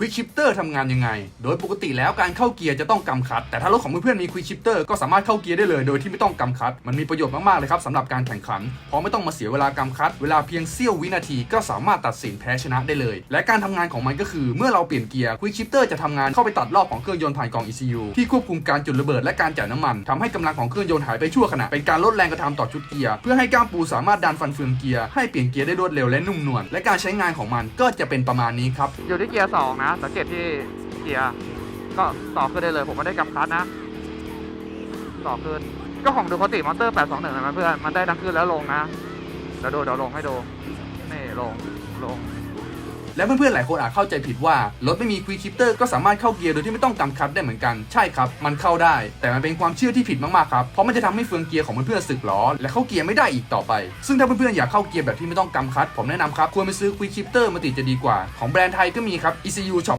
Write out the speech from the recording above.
Quick Shifter ทำงานยังไง โดยปกติแล้วการเข้าเกียร์จะต้องกำคัด แต่ถ้ารถของเพื่อนๆมี Quick Shifter ก็สามารถเข้าเกียร์ได้เลยโดยที่ไม่ต้องกำคัด มันมีประโยชน์มากๆเลยครับสำหรับการแข่งขัน เพราะไม่ต้องมาเสียเวลากำคัด เวลาเพียงเสี้ยววินาทีก็สามารถตัดสินแพ้ชนะได้เลย และการทำงานของมันก็คือ เมื่อเราเปลี่ยนเกียร์ Quick Shifter จะทำงานเข้าไปตัดรอบของเครื่องยนต์ผ่านกล่อง ECU ที่ควบคุมการจุดระเบิดและการจ่ายน้ำมันทำให้กำลังของเครื่องยนต์หายไปชั่วขณะเป็นการลดแรงกระทำต่อชุดเกียร์เพื่อให้ก้ามปูสามารถดันฟันเฟืองเกียร์ให้เปลี่ยนเกียร์ได้รวดเร็วและนุ่มนวลและการใช้งานของมันก็จะเป็นประมาณนี้ครับอยู่ที่เกียร์สองนะสังเกตที่เกียร์ก็ต่อขึ้นได้เลย ผมไม่ได้กำคัดนะ ต่อขึ้นก็ของดูคติมอเตอร์821นะเพื่อนมันได้ทั้งขึ้นแล้วลงนะเดี๋ยวดูเดี๋ยวลงให้ดูนี่ลงลง และเพื่อนๆหลายคนอาจเข้าใจผิดว่ารถไม่มีควิกชิปเตอร์ก็สามารถเข้าเกียร์โดยที่ไม่ต้องกำคัตได้เหมือนกันใช่ครับมันเข้าได้ แต่มันเป็นความเชื่อที่ผิดมากๆครับเพราะมันจะทำให้เฟืองเกียร์ของเพื่อนๆสึกล้อและเข้าเกียร์ไม่ได้อีกต่อไป ซึ่งถ้าเพื่อนๆอยากเข้าเกียร์แบบที่ไม่ต้องกำคัดผมแนะนำครับควรไปซื้อควิกชิปเตอร์มาติดจะดีกว่าของแบรนด์ไทยก็มีครับ ECU Shop